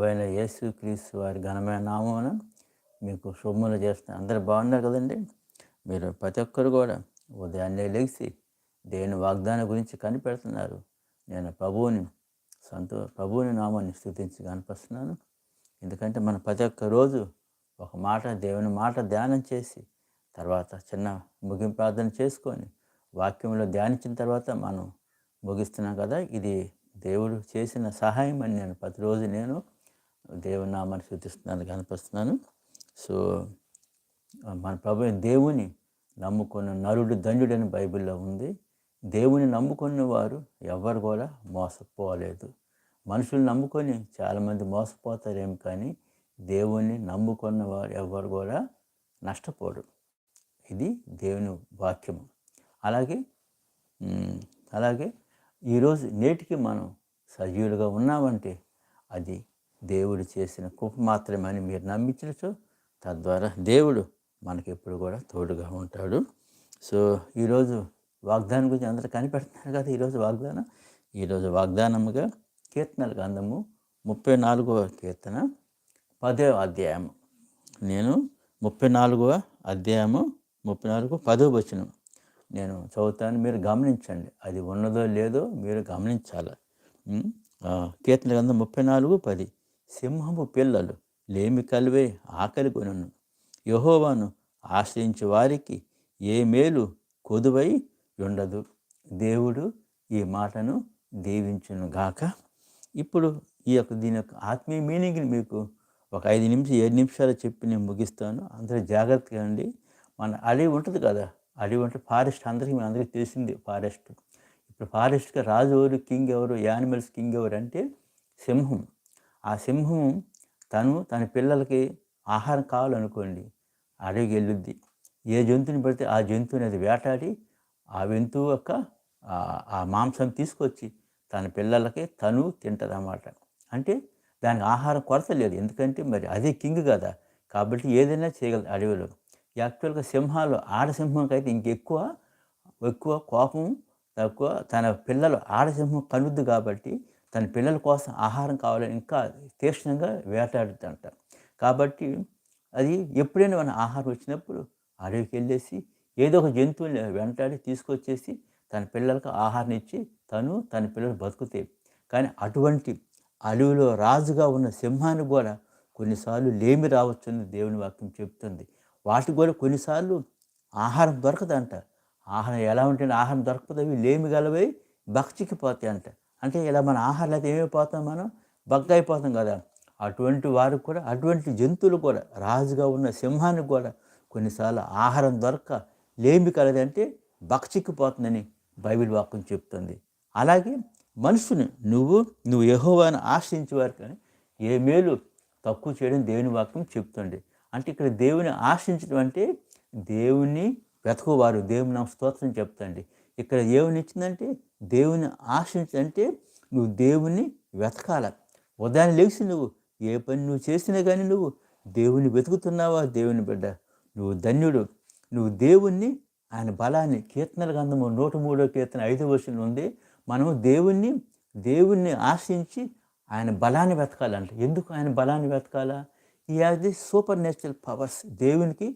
వేళ క్రీస్తు వారి ఘనమైన నామమున మీకు శుభములు చేస్తే అందరు బాగున్నారు కదండి మీరు ప్రతి ఒక్కరు కూడా ఉదయాన్నే లేచి దేని వాగ్దానం గురించి కనిపెడుతున్నారు నేను ప్రభువుని సంతో ప్రభువుని నామాన్ని స్థుతించి కనిపిస్తున్నాను ఎందుకంటే మన ప్రతి ఒక్క రోజు ఒక మాట దేవుని మాట ధ్యానం చేసి తర్వాత చిన్న ముగింపు ప్రార్థన చేసుకొని వాక్యంలో ధ్యానించిన తర్వాత మనం ముగిస్తున్నాం కదా ఇది దేవుడు చేసిన సహాయం అని నేను ప్రతిరోజు నేను దేవుని నామాన్ని శుద్ధిస్తున్నాను కనిపిస్తున్నాను సో మన ప్రభు దేవుని నమ్ముకున్న నరుడు దండుడని బైబిల్లో ఉంది దేవుని నమ్ముకున్న వారు ఎవరు కూడా మోసపోలేదు మనుషులు నమ్ముకొని చాలామంది మోసపోతారేమి కానీ దేవుణ్ణి నమ్ముకున్న వారు ఎవరు కూడా నష్టపోరు ఇది దేవుని వాక్యము అలాగే అలాగే ఈరోజు నేటికి మనం సజీవులుగా ఉన్నామంటే అది దేవుడు చేసిన కృప మాత్రమని మీరు నమ్మించచ్చు తద్వారా దేవుడు మనకి ఎప్పుడు కూడా తోడుగా ఉంటాడు సో ఈరోజు వాగ్దానం గురించి అందరూ కనిపెడుతున్నారు కదా ఈరోజు వాగ్దానం ఈరోజు వాగ్దానముగా కీర్తనల గ్రంథము ముప్పై నాలుగవ కీర్తన పదవ అధ్యాయము నేను ముప్పై నాలుగవ అధ్యాయము ముప్పై నాలుగు పదవ వచనం నేను చదువుతాను మీరు గమనించండి అది ఉన్నదో లేదో మీరు గమనించాలి కీర్తన గ్రంథం ముప్పై నాలుగు పది సింహము పిల్లలు లేమి కలివే ఆకలి కొనను యహోవాను ఆశ్రయించే వారికి ఏ మేలు కొదువై ఉండదు దేవుడు ఈ మాటను దీవించును గాక ఇప్పుడు ఈ యొక్క దీని యొక్క ఆత్మీయ మీనింగ్ని మీకు ఒక ఐదు నిమిషం ఏడు నిమిషాలు చెప్పి నేను ముగిస్తాను అందరూ జాగ్రత్తగా అండి మన అడవి ఉంటుంది కదా అడవి ఉంటే ఫారెస్ట్ అందరికీ మన అందరికీ తెలిసింది ఫారెస్ట్ ఇప్పుడు ఫారెస్ట్గా రాజు ఎవరు కింగ్ ఎవరు యానిమల్స్ కింగ్ ఎవరు అంటే సింహం ఆ సింహం తను తన పిల్లలకి ఆహారం కావాలనుకోండి అడవికి వెళ్ళుద్ది ఏ జంతువుని పడితే ఆ జంతువుని అది వేటాడి ఆ జంతువు యొక్క ఆ మాంసం తీసుకొచ్చి తన పిల్లలకి తను తింటుంది అన్నమాట అంటే దానికి ఆహారం కొరత లేదు ఎందుకంటే మరి అదే కింగ్ కదా కాబట్టి ఏదైనా చేయగలదు అడవిలో యాక్చువల్గా సింహాలు ఆడసింహంకి అయితే ఇంకెక్కువ ఎక్కువ కోపం తక్కువ తన పిల్లలు ఆడసింహం కనుద్దు కాబట్టి తన పిల్లల కోసం ఆహారం కావాలని ఇంకా తీక్షణంగా వేటాడుతుంట కాబట్టి అది ఎప్పుడైనా మన ఆహారం వచ్చినప్పుడు అడవికి వెళ్ళేసి ఏదో ఒక జంతువుని వెంటాడి తీసుకొచ్చేసి తన పిల్లలకు ఆహారం ఇచ్చి తను తన పిల్లలు బతుకుతాయి కానీ అటువంటి అడవిలో రాజుగా ఉన్న సింహాన్ని కూడా కొన్నిసార్లు లేమి రావచ్చని దేవుని వాక్యం చెప్తుంది వాటికి కూడా కొన్నిసార్లు ఆహారం దొరకదంట ఆహారం ఎలా ఉంటే ఆహారం దొరకపోతే అవి లేమి గలవై బక్చికిపోతాయి అంట అంటే ఇలా మన ఆహారం అయితే ఏమైపోతాం మనం బగ్గ అయిపోతాం కదా అటువంటి వారికి కూడా అటువంటి జంతువులు కూడా రాజుగా ఉన్న సింహానికి కూడా కొన్నిసార్లు ఆహారం దొరక లేమి కలదంటే బక్చిక్కిపోతుందని బైబిల్ వాక్యం చెప్తుంది అలాగే మనుషుని నువ్వు నువ్వు యహోవాను ఆశ్రయించేవారు కానీ ఏ మేలు తక్కువ చేయడం దేవుని వాక్యం చెప్తుంది అంటే ఇక్కడ దేవుని ఆశ్రయించడం అంటే దేవుని వెతకువారు దేవుని స్తోత్రం చెప్తండి ఇక్కడ ఏమని ఇచ్చిందంటే దేవుని ఆశించంటే నువ్వు దేవుని వెతకాల ఉదయం లేచి నువ్వు ఏ పని నువ్వు చేసినా కానీ నువ్వు దేవుని వెతుకుతున్నావా దేవుని బిడ్డ నువ్వు ధన్యుడు నువ్వు దేవుణ్ణి ఆయన బలాన్ని కీర్తనల గంధము నూట మూడో కీర్తన ఐదు వర్షంలో ఉంది మనము దేవుణ్ణి దేవుణ్ణి ఆశించి ఆయన బలాన్ని వెతకాలంట ఎందుకు ఆయన బలాన్ని వెతకాలా ఈ as the supernatural powers దేవునికి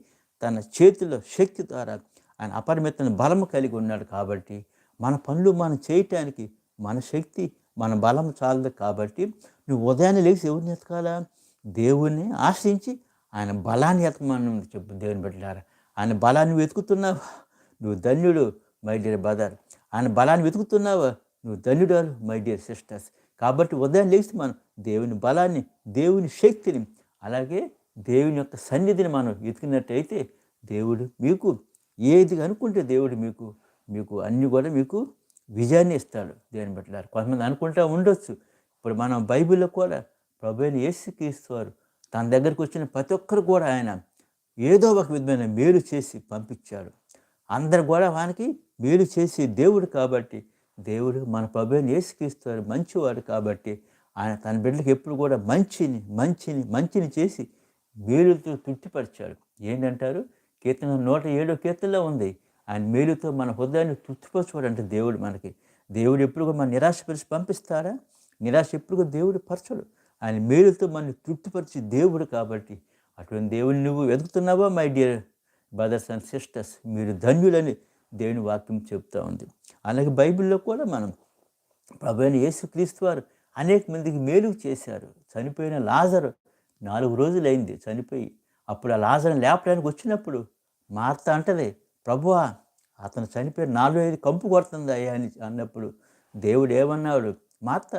తన చేతిలో శక్తి ద్వారా ఆయన అపరిమితమైన బలము కలిగి ఉన్నాడు కాబట్టి మన పనులు మనం చేయటానికి మన శక్తి మన బలం చాలదు కాబట్టి నువ్వు ఉదయాన్నే లేచి ఎవరిని ఎతకాలా దేవుణ్ణి ఆశ్రయించి ఆయన బలాన్ని ఎతకమని చెప్పు దేవుని బిడ్డలారా ఆయన బలాన్ని వెతుకుతున్నావు నువ్వు ధన్యుడు మై డియర్ బ్రదర్ ఆయన బలాన్ని వెతుకుతున్నావా నువ్వు ధన్యుడు మై డియర్ సిస్టర్స్ కాబట్టి ఉదయం లేచి మనం దేవుని బలాన్ని దేవుని శక్తిని అలాగే దేవుని యొక్క సన్నిధిని మనం వెతికినట్టయితే దేవుడు మీకు ఏది అనుకుంటే దేవుడు మీకు మీకు అన్నీ కూడా మీకు విజయాన్ని ఇస్తాడు దేని బట్టి కొంతమంది అనుకుంటా ఉండొచ్చు ఇప్పుడు మనం బైబిల్లో కూడా ప్రభు అయిన యేసుక్రీస్తు తన దగ్గరకు వచ్చిన ప్రతి ఒక్కరు కూడా ఆయన ఏదో ఒక విధమైన మేలు చేసి పంపించాడు అందరు కూడా వానికి మేలు చేసి దేవుడు కాబట్టి దేవుడు మన ప్రభుని యేసుక్రీస్తువారు మంచివాడు కాబట్టి ఆయన తన బిడ్డలకు ఎప్పుడు కూడా మంచిని మంచిని మంచిని చేసి మేలుతో తృప్తిపరిచాడు ఏంటంటారు కీర్తన నూట ఏడో కీర్తనలో ఉంది ఆయన మేలుతో మన హృదయాన్ని తృప్తిపరచుకోడంటే దేవుడు మనకి దేవుడు ఎప్పుడు మన నిరాశపరిచి పంపిస్తారా నిరాశ ఎప్పుడు దేవుడు పరచడు ఆయన మేలుతో మనల్ని తృప్తిపరిచి దేవుడు కాబట్టి అటువంటి దేవుడిని నువ్వు వెతుకుతున్నావా my dear brothers and sisters మీరు ధన్యులని దేవుని వాక్యం చెప్తూ ఉంది అలాగే బైబిల్లో కూడా మనం ప్రభు అయిన క్రీస్తు వారు అనేక మందికి మేలు చేశారు చనిపోయిన లాజరు నాలుగు రోజులైంది చనిపోయి అప్పుడు ఆ లాజర్ని లేపడానికి వచ్చినప్పుడు మార్త అంటది ప్రభువా అతను చనిపోయి నాలుగు ఐదు కంపు కొడుతుంది అయ్యా అని అన్నప్పుడు దేవుడు ఏమన్నాడు మార్త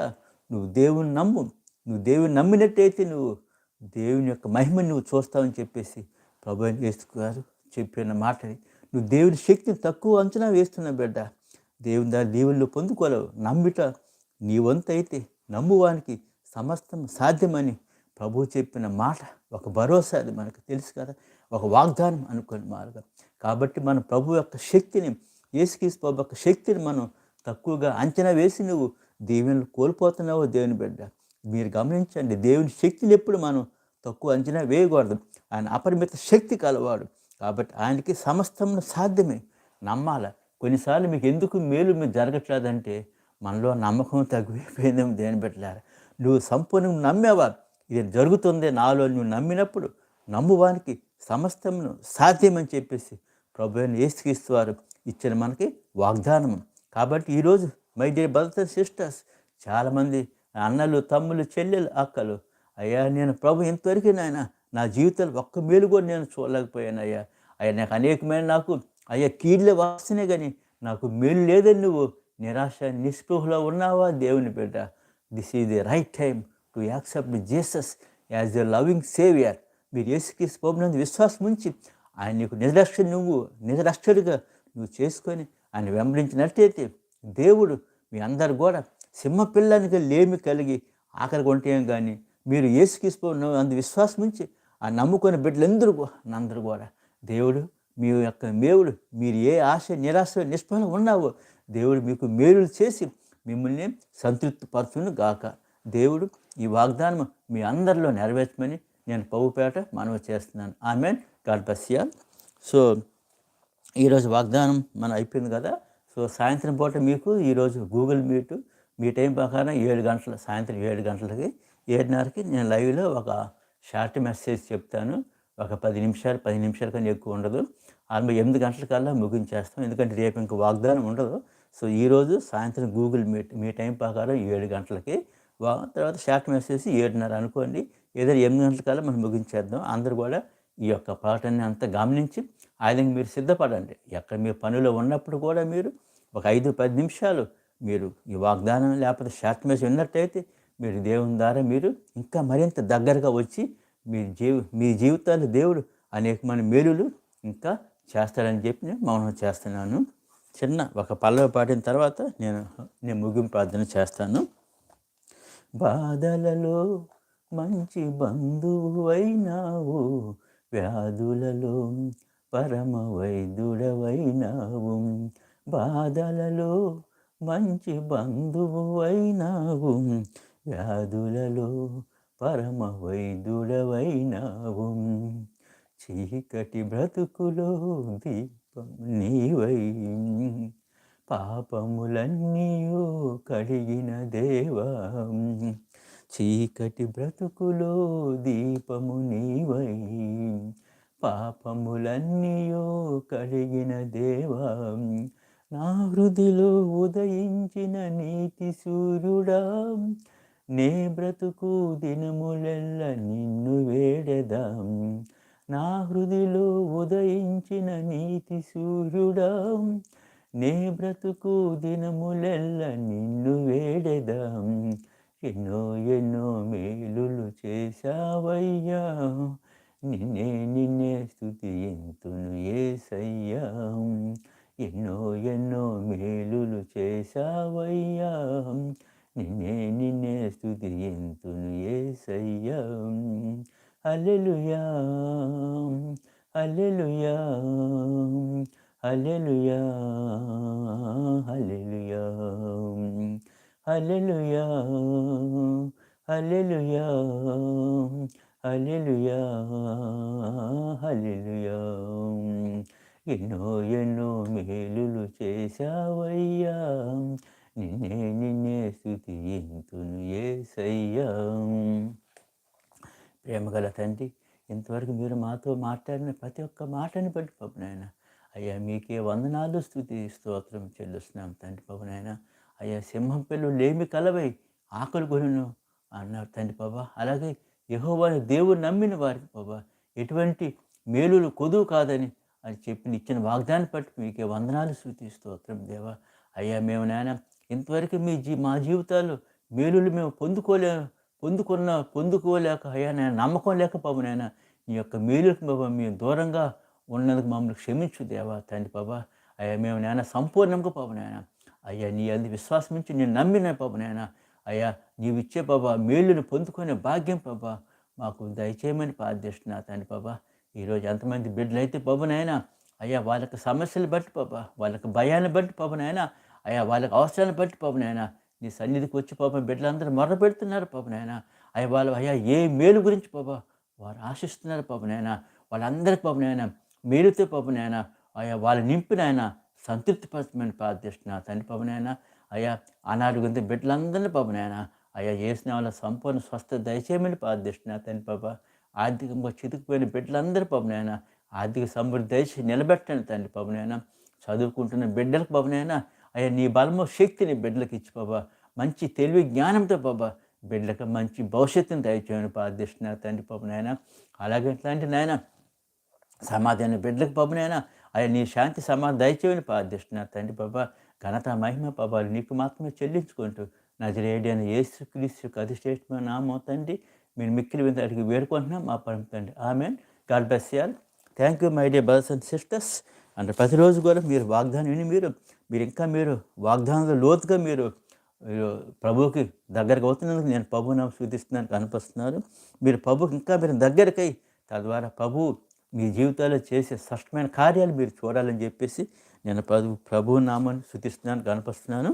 నువ్వు దేవుని నమ్ము నువ్వు దేవుని నమ్మినట్టయితే నువ్వు దేవుని యొక్క మహిమని నువ్వు చూస్తావని చెప్పేసి ప్రభు వేసుకున్నారు చెప్పిన మాటని నువ్వు దేవుని శక్తిని తక్కువ అంచనా వేస్తున్నావు బిడ్డ దేవుని దాని దేవుళ్ళు పొందుకోలేవు నమ్మిట నీ వంతు అయితే నమ్మువానికి సమస్తం సాధ్యమని ప్రభు చెప్పిన మాట ఒక భరోసా అది మనకు తెలుసు కదా ఒక వాగ్దానం అనుకునే మార్గం కాబట్టి మన ప్రభు యొక్క శక్తిని ఏసుకీసు ప్రభు యొక్క శక్తిని మనం తక్కువగా అంచనా వేసి నువ్వు దేవుని కోల్పోతున్నావు దేవుని బిడ్డ మీరు గమనించండి దేవుని శక్తిని ఎప్పుడు మనం తక్కువ అంచనా వేయకూడదు ఆయన అపరిమిత శక్తి కలవాడు కాబట్టి ఆయనకి సమస్తం సాధ్యమే నమ్మాల కొన్నిసార్లు మీకు ఎందుకు మేలు మీరు జరగట్లేదంటే మనలో నమ్మకం తగ్గిపోయిందేమో దేని పెట్టలేరు నువ్వు సంపూర్ణంగా నమ్మేవారు ఇది జరుగుతుంది నాలో నువ్వు నమ్మినప్పుడు నమ్మువానికి సమస్తమును సాధ్యమని చెప్పేసి ప్రభు ఏసుక్రీస్తు వారు ఇచ్చిన మనకి వాగ్దానము కాబట్టి ఈరోజు my dear brothers and sisters చాలామంది అన్నలు తమ్ములు చెల్లెలు అక్కలు అయ్యా నేను ప్రభు ఇంతవరకు నాయన నా జీవితంలో ఒక్క మేలు కూడా నేను చూడలేకపోయాను అయ్యా అయ్యా నాకు అనేకమైన నాకు అయ్యా కీళ్ళే వస్తున్నాయి కానీ నాకు మేలు లేదని నువ్వు నిరాశ నిస్పృహలో ఉన్నావా దేవుని బిడ్డ this is the right time to accept Jesus as a loving saviour మీరు యేసుక్రీస్తు ప్రభునందు విశ్వాసం ఉంచి ఆయన నీకు నిజరక్ష నువ్వు నిజరక్షడిగా నువ్వు చేసుకొని ఆయన వెంబడించినట్టయితే దేవుడు మీ అందరు కూడా పిల్లానికి లేమి కలిగి ఆఖరి కొంటే కానీ మీరు యేసుక్రీస్తు అందు విశ్వాసం ఉంచి ఆ నమ్ముకున్న బిడ్డలందరూ అందరు కూడా దేవుడు మీ యొక్క మేవుడు మీరు ఏ ఆశ నిరాశ నిష్ఫలం ఉన్నావో దేవుడు మీకు మేలు చేసి మిమ్మల్ని సంతృప్తిపరచును గాక దేవుడు ఈ వాగ్దానం మీ అందరిలో నెరవేర్చమని నేను పవ్వుపేట మనవి చేస్తున్నాను ఆమె గాడ్ బస్యాల్ సో ఈరోజు వాగ్దానం మన అయిపోయింది కదా సో సాయంత్రం పూట మీకు ఈరోజు గూగుల్ మీటు మీ టైం ప్రకారం ఏడు గంటల సాయంత్రం ఏడు గంటలకి ఏడున్నరకి నేను లైవ్లో ఒక షార్ట్ మెసేజ్ చెప్తాను ఒక పది నిమిషాలు పది నిమిషాల కన్నా ఎక్కువ ఉండదు ఆల్మో ఎనిమిది గంటల కల్లా ముగించేస్తాం ఎందుకంటే రేపు ఇంకా వాగ్దానం ఉండదు సో ఈరోజు సాయంత్రం గూగుల్ మీట్ మీ టైం ప్రకారం ఏడు గంటలకి బాగా తర్వాత షార్ట్ మెసేజ్ ఏడున్నర అనుకోండి ఏదైనా ఎనిమిది గంటల కల్లా మనం ముగించేద్దాం అందరూ కూడా ఈ యొక్క పాటని అంతా గమనించి ఆ విధంగా మీరు సిద్ధపడండి ఎక్కడ మీ పనిలో ఉన్నప్పుడు కూడా మీరు ఒక ఐదు పది నిమిషాలు మీరు ఈ వాగ్దానం లేకపోతే షార్ట్ మెసేజ్ విన్నట్టయితే మీరు దేవుని ద్వారా మీరు ఇంకా మరింత దగ్గరగా వచ్చి మీ జీవి మీ జీవితాలు దేవుడు అనేకమైన మేలులు ఇంకా చేస్తాడని చెప్పి నేను మౌనం చేస్తున్నాను చిన్న ఒక పల్లవి పాటిన తర్వాత నేను నేను ముగింపు ప్రార్థన చేస్తాను బాధలలో మంచి బంధువైనావు వ్యాధులలో పరమ వైద్యుడవైనావు బాధలలో మంచి బంధువైనావు వ్యాధులలో పరమ వైద్యుడవైనావు చీకటి బ్రతుకులో దీపం నీవై పాపములన్నీయు కడిగిన దేవా చీకటి బ్రతుకులో దీపము నీవై పాపములన్నీయో కడిగిన దేవా నా హృదిలో ఉదయించిన నీతి సూర్యుడా నే బ్రతుకు దినములెల్ల నిన్ను వేడెదాం నా హృదిలో ఉదయించిన నీతి సూర్యుడా నే బ్రతుకు దినములెల్ల నిన్ను వేడెదాం ఎన్నో ఎన్నో మేలులు చేశావయ్యా నిన్నే నిన్నే స్థుతి ఎంతును ఏసయ్యా ఎన్నో ఎన్నో మేలులు చేశావయ్యా నిన్నే నిన్నే స్థుతి ఎంతును ఏసయ్యా అల్లెలు హల్లెలూయా హల్లెలూయా హల్లెలూయా హల్లెలూయా ఎన్నో ఎన్నో మేలులు చేశావయ్యా నిన్నే నిన్నే స్థుతి ఇంతును ఏసయ్యా ప్రేమగల తండ్రి ఇంతవరకు మీరు మాతో మాట్లాడిన ప్రతి ఒక్క మాటని బట్టి పబునాయన అయ్యా మీకే వందనాలు స్థుతి స్తోత్రం చెల్లిస్తున్నాం తండ్రి పవనైనా అయ్యా సింహం లేమి కలవై ఆకలి కొను అన్నారు తండ్రి బాబా అలాగే యహోవాని దేవుడు నమ్మిన వారికి బాబా ఎటువంటి మేలులు కొదువు కాదని అని చెప్పి ఇచ్చిన వాగ్దాన్ని బట్టి మీకే వందనాలు సూచిస్తూ అక్రమ దేవ అయ్యా మేము నాయన ఇంతవరకు మీ జీ మా జీవితాలు మేలులు మేము పొందుకోలే పొందుకున్న పొందుకోలేక అయ్యా నేను నమ్మకం లేక బాబు నాయన నీ యొక్క మేలులకు బాబా మేము దూరంగా ఉన్నందుకు మమ్మల్ని క్షమించు దేవా తండ్రి బాబా అయ్యా మేము నాయన సంపూర్ణంగా బాబు నాయనా అయ్యా నీ అంది విశ్వాసం నుంచి నేను నమ్మిన పాప నాయన అయ్యా నీవిచ్చే బాబా మేలును పొందుకునే భాగ్యం బాబా మాకు దయచేయమని ప్రార్థిస్తున్నా తండ్రి బాబా ఈరోజు ఎంతమంది బిడ్డలు అయితే బాబు నాయన అయ్యా వాళ్ళకి సమస్యలు బట్టి పాప వాళ్ళకి భయాన్ని బట్టి పాప నాయన అయ్యా వాళ్ళకి అవసరాన్ని బట్టి పాప నాయన నీ సన్నిధికి వచ్చి పాప బిడ్డలందరూ మొర పెడుతున్నారు పాప నాయన అయ్యా వాళ్ళు అయ్యా ఏ మేలు గురించి బాబా వారు ఆశిస్తున్నారు పాప నాయన వాళ్ళందరికీ పాప నాయన మేలుతో పాప నాయన అయ్యా వాళ్ళు నింపినాయన సంతృప్తిపరచమని ప్రార్థిస్తున్నా తండ్రి పవనైనా అయ్యా అనారోగ్యంతో బిడ్డలందరినీ పవనైనా అయ్యా వాళ్ళ సంపూర్ణ స్వస్థ దయచేయమని ప్రార్థిస్తున్నా తండ్రి పాప ఆర్థికంగా చితికిపోయిన బిడ్డలందరూ పవనైనా ఆర్థిక సమృద్ధి దయచి నిలబెట్టండి తండ్రి పవనైనా చదువుకుంటున్న బిడ్డలకు పవనైనా అయ్యా నీ బలము శక్తిని బిడ్డలకు ఇచ్చి బాబా మంచి తెలివి జ్ఞానంతో బాబా బిడ్డలకు మంచి భవిష్యత్తుని దయచేయమని ప్రార్థిస్తున్నారు తండ్రి పాపనైనా నాయన అలాగే ఎట్లాంటి నాయన సమాధాన బిడ్డలకు పాప అయ్యా నీ శాంతి సమాధానం దయచేయని ప్రార్థిస్తున్న తండ్రి బాబా ఘనత మహిమ పాపాలు నీకు మాత్రమే చెల్లించుకుంటూ నజరేడి అని యేసు క్రీస్తు అధిశ్రేష్టమైన నామో తండ్రి మీరు మిక్కిలి వింత అడిగి వేడుకుంటున్నాం మా పరం తండ్రి ఆమె God bless y'all thank you my dear brothers and sisters అంటే ప్రతిరోజు కూడా మీరు వాగ్దానం విని మీరు మీరు ఇంకా మీరు వాగ్దానంలో లోతుగా మీరు ప్రభుకి దగ్గరకు అవుతున్నందుకు నేను నమ్మ సూచిస్తున్నాను కనిపిస్తున్నారు మీరు ప్రభుకి ఇంకా మీరు దగ్గరకై తద్వారా ప్రభు మీ జీవితాల్లో చేసే స్పష్టమైన కార్యాలు మీరు చూడాలని చెప్పేసి నేను ప్రభు ప్రభు నామాన్ని శృతిస్తున్నాను కనిపిస్తున్నాను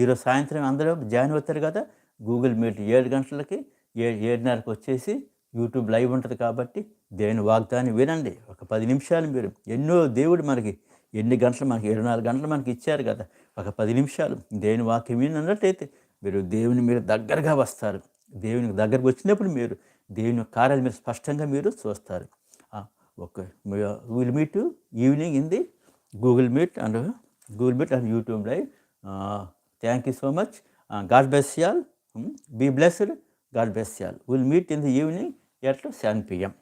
ఈరోజు సాయంత్రం అందరూ జాయిన్ అవుతారు కదా గూగుల్ మీట్ ఏడు గంటలకి ఏ ఏడున్నరకు వచ్చేసి యూట్యూబ్ లైవ్ ఉంటుంది కాబట్టి దేవుని వాగ్దాన్ని వినండి ఒక పది నిమిషాలు మీరు ఎన్నో దేవుడు మనకి ఎన్ని గంటలు మనకి ఇరవై నాలుగు గంటలు మనకి ఇచ్చారు కదా ఒక పది నిమిషాలు దేవుని వాక్యం వినన్నట్టయితే మీరు దేవుని మీరు దగ్గరగా వస్తారు దేవునికి దగ్గరకు వచ్చినప్పుడు మీరు దేవుని కార్యాలు మీరు స్పష్టంగా మీరు చూస్తారు Okay, we'll meet you evening in the Google Meet and uh, YouTube Live. Uh, thank you so much. Uh, God bless you all. Hmm? Be blessed. God bless you all. We'll meet in the evening at 7 p.m.